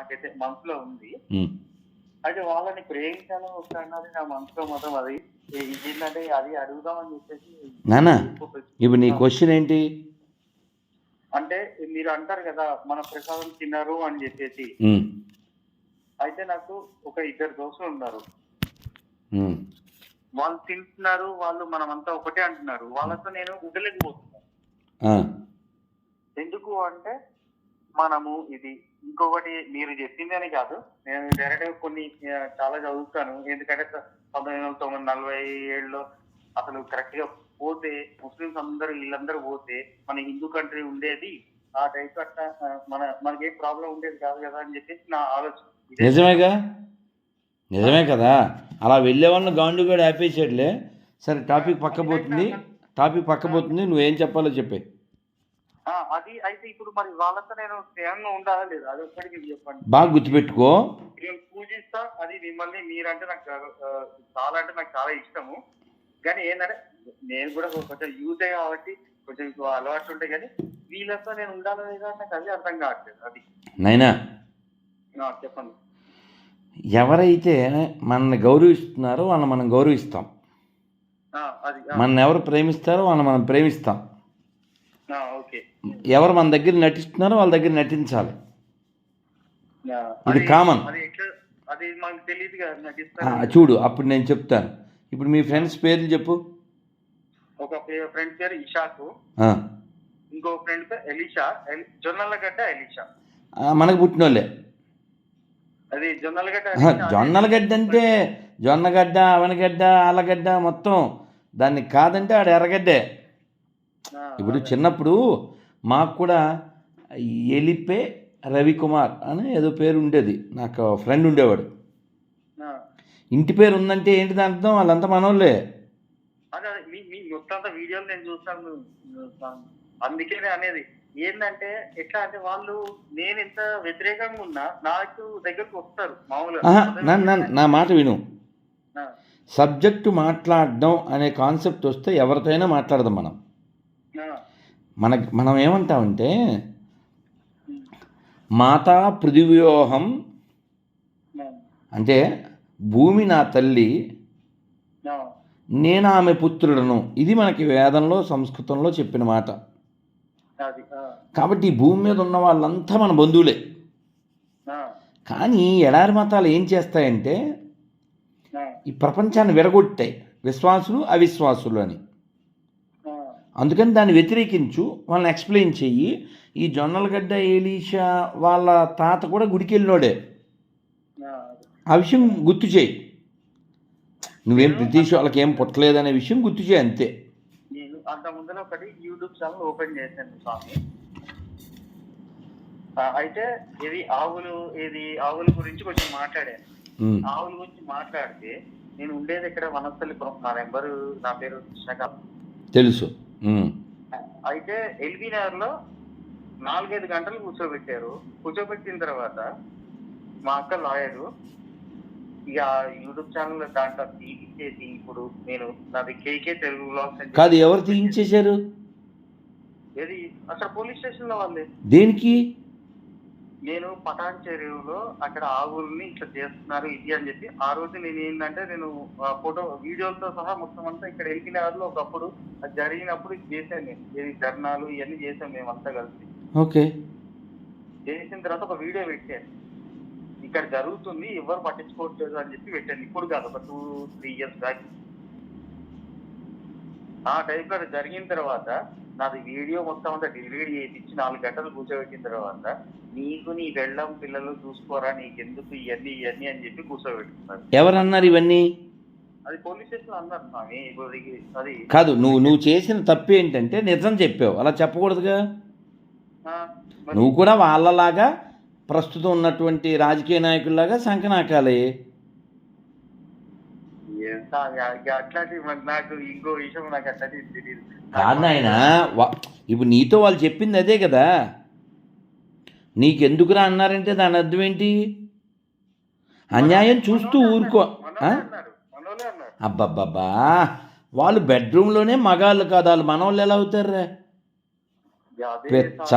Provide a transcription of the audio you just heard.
నాకైతే మనసులో ఉంది. అయితే వాళ్ళని ప్రేమించాలని వస్తున్నది నా మనసులో మాత్రం అది ఏంటంటే అది అడుగుదామని చెప్పేసి నానా ఇప్పుడు నీ క్వశ్చన్ ఏంటి అంటే మీరు అంటారు కదా మన ప్రసాదం తిన్నారు అని చెప్పేసి. అయితే నాకు ఒక ఇద్దరు దోస్తులు ఉన్నారు. వాళ్ళు తింటున్నారు వాళ్ళు మనమంతా ఒకటే అంటున్నారు వాళ్ళతో నేను ఉండలేకపోతున్నాను. ఎందుకు అంటే మనము ఇది ఇంకొకటి మీరు చెప్పింది అని కాదు. నేను డైరెక్ట్గా కొన్ని చాలా చదువుతాను. ఎందుకంటే పంతొమ్మిది వందల తొమ్మిది నలభై ఏడులో అసలు కరెక్ట్గా పోతే ముస్లిమ్స్ అందరూ వీళ్ళందరూ పోతే మన హిందూ కంట్రీ ఉండేది. ఆ టైప్ అట్లా మన మనకి ఏ ప్రాబ్లం ఉండేది కాదు కదా అని చెప్పేసి నా ఆలోచన. నిజమేగా? నిజమే కదా? అలా వెళ్ళే వాళ్ళని గాండు కూడా ఆపేసాడులే సరే టాపిక్ పక్క పోతుంది. టాపిక్ పక్క పోతుంది. నువ్వేం చెప్పాలో చెప్పే. అది అయితే ఇప్పుడు మరి వాళ్ళతో నేను స్నేహంగా ఉండాలా లేదా? అది ఒక్కడికి చెప్పండి. బాగా గుర్తుపెట్టుకో. నేను పూజిస్తా అది మిమ్మల్ని మీరంటే నాకు చాలా- అంటే నాకు చాలా ఇష్టము. కానీ ఏంటంటే నేను కూడా కొంచెం యూతే కాబట్టి కొంచెం అలవాట్లు ఉంటాయి కానీ వీళ్ళతో నేను ఉండాలా లేదా నాకు అది అర్థం కావట్లేదు అది. నైనా? చెప్పండి. ఎవరైతే మనల్ని గౌరవిస్తున్నారో వాళ్ళని మనం గౌరవిస్తాం. మన ఎవరు ప్రేమిస్తారో వాళ్ళని మనం ప్రేమిస్తాం. ఎవరు మన దగ్గర నటిస్తున్నారో వాళ్ళ దగ్గర నటించాలి. ఇది ఇస్తాను చూడు అప్పుడు నేను చెప్తాను. ఇప్పుడు మీ ఫ్రెండ్స్ పేర్లు చెప్పు. ఒక ఫ్రెండ్ పేరు ఇషాకు. ఇంకో ఫ్రెండ్ పేరు ఎలిషా. జొన్నలగడ్డ ఎలిషా. మనకు పుట్టినోళ్ళే. అది జొన్నలగడ్డ జొన్నలగడ్డ అంటే జొన్నగడ్డ అవనగడ్డ ఆలగడ్డ మొత్తం దాన్ని కాదంటే ఆడ ఎర్రగడ్డే. ఇప్పుడు. చిన్నప్పుడు మాకు కూడా ఎలిపే రవికుమార్ అని ఏదో పేరు ఉండేది. నాకు ఫ్రెండ్ ఉండేవాడు. ఇంటి పేరు ఉందంటే ఏంటి దాని అర్థం? వాళ్ళంతా మనోళ్ళే. వీడియోలు నేను చూస్తాను అందుకే అనేది ఏంటంటే ఎట్లా అంటే వాళ్ళు నేను ఎంత వ్యతిరేకంగా ఉన్నా నాకు దగ్గరకు వస్తారు మామూలుగా. నా మాట విను. సబ్జెక్టు మాట్లాడడం అనే కాన్సెప్ట్ వస్తే ఎవరితోనైనా మాట్లాడదాం మనం. మన మనం ఏమంటామంటే మాతా పృథివ్యోహం అంటే భూమి నా తల్లి నేను ఆమె పుత్రుడను. ఇది మనకి వేదంలో సంస్కృతంలో చెప్పిన మాట. కాబట్టి భూమి మీద ఉన్న వాళ్ళంతా మన బంధువులే. కానీ ఎడారి మతాలు ఏం చేస్తాయంటే ఈ ప్రపంచాన్ని విడగొట్టాయి. విశ్వాసులు అవిశ్వాసులు అని. అందుకని దాన్ని వ్యతిరేకించు వాళ్ళని ఎక్స్ప్లెయిన్ చెయ్యి. ఈ జొన్నలగడ్డ ఏలీషా వాళ్ళ తాత కూడా గుడికి వెళ్ళినోడే ఆ, విషయం గుర్తు చేయి. నువ్వేం బ్రిటిష్ వాళ్ళకి ఏం పుట్టలేదనే విషయం గుర్తు చేయి అంతే. నేను అంత ముందర ఒకటి యూట్యూబ్ ఛానల్ ఓపెన్ చేశాను స్వామి. అయితే ఇది ఆవులు ఇది ఆవుల గురించి కొంచెం మాట్లాడాను. ఆవుల గురించి మాట్లాడితే నేను ఉండేది ఇక్కడ వనస్థలిపురం నా నెంబరు నా పేరు తెలుసు. అయితే ఎల్బీ నగర్లో నాలుగైదు గంటలు కూర్చోబెట్టారు. కూర్చోబెట్టిన తర్వాత మా అక్క లాయరు ఇక యూట్యూబ్ ఛానల్ దాంట్లో తీసేసి ఇప్పుడు నేను నాది కేకే తెలుగు బ్లాగ్స్ కాదు ఎవరు తీయించేశారు? ఏది? అక్కడ పోలీస్ స్టేషన్లో వాళ్ళే. దేనికి? నేను పటాన్ చెరువులో అక్కడ ఆవుల్ని ఇట్లా చేస్తున్నారు ఇది అని చెప్పి. ఆ రోజు నేను ఏంటంటే నేను ఆ ఫోటో వీడియోలతో సహా మొత్తం అంతా ఇక్కడ ఎల్బీనగర్లో ఒకప్పుడు అది జరిగినప్పుడు ఇది చేశాను నేను. ఏది ధర్నాలు ఇవన్నీ చేసాం మేమంతా కలిసి. ఓకే. చేసిన తర్వాత ఒక వీడియో పెట్టాను. ఇక్కడ జరుగుతుంది ఎవరు పట్టించుకోవట్లేదు అని చెప్పి పెట్టాను. ఇప్పుడు కాదు ఒక టూ త్రీ ఇయర్స్ బ్యాక్. ఆ టైప్లో జరిగిన తర్వాత నాది వీడియో మొత్తం అంతా డిలీట్ చేయించి నాలుగు గంటలు కూర్చోబెట్టిన తర్వాత నీకు నీ వెళ్ళం పిల్లలు చూసుకోరా నీకెందుకు ఇవన్నీ ఇవన్నీ అని చెప్పి కూర్చోబెట్టుకున్నారు. ఎవరన్నారు ఇవన్నీ? అది పోలీస్ స్టేషన్ అన్నారు స్వామి అది కాదు నువ్వు నువ్వు చేసిన తప్పు ఏంటంటే నిజం చెప్పావు. అలా చెప్పకూడదుగా? నువ్వు కూడా వాళ్ళలాగా ప్రస్తుతం ఉన్నటువంటి రాజకీయ నాయకుల్లాగా సంకనాకాలే నాకు ఇంకో విషయం నాకు తెలియదు కాదు నాయన ఇప్పుడు నీతో వాళ్ళు చెప్పింది అదే కదా. నీకెందుకురా అన్నారంటే దాని అర్థం ఏంటి? అన్యాయం చూస్తూ ఊరుకో అబ్బబ్బబ్బా వాళ్ళు బెడ్రూమ్లోనే మగాళ్ళు కాదు వాళ్ళు మనవాళ్ళు ఎలా అవుతారా పెచ్చ. మొక్క